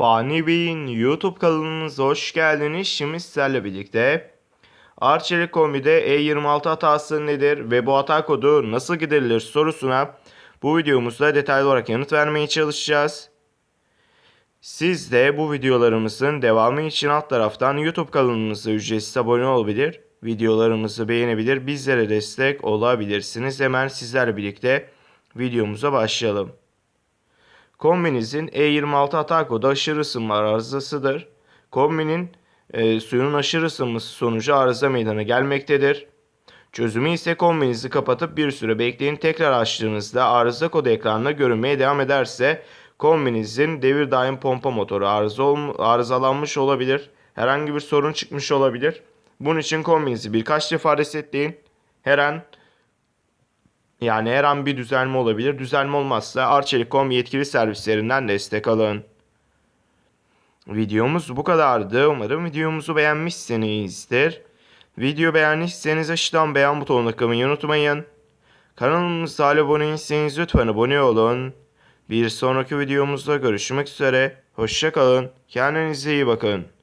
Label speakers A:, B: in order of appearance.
A: Fani Bey'in YouTube kanalımıza hoş geldiniz. Şimdi sizlerle birlikte Arçelik Kombi'de E26 hatası nedir ve bu hata kodu nasıl giderilir sorusuna bu videomuzda detaylı olarak yanıt vermeye çalışacağız. Siz de bu videolarımızın devamı için alt taraftan YouTube kanalımıza ücretsiz abone olabilir, videolarımızı beğenebilir, bizlere destek olabilirsiniz. Hemen sizlerle birlikte videomuza başlayalım. Kombinizin E26 hata kodu aşırı ısınma arızasıdır. Kombinin e, suyun aşırı ısınması sonucu arıza meydana gelmektedir. Çözümü ise kombinizi kapatıp bir süre bekleyin. Tekrar açtığınızda arıza kodu ekranına görünmeye devam ederse kombinizin devir daim pompa motoru arıza arızalanmış olabilir. Herhangi bir sorun çıkmış olabilir. Bunun için kombinizi birkaç defa resetleyin. Her an yani her an bir düzelme olabilir. Düzelme olmazsa Arçelik.com yetkili servislerinden destek alın. Videomuz bu kadardı. Umarım videomuzu beğenmişsinizdir. Video beğendiyseniz aşağıdan beğen butonuna tıklamayı unutmayın. Kanalımıza abone değilseniz lütfen abone olun. Bir sonraki videomuzda görüşmek üzere. Hoşçakalın. Kendinize iyi bakın.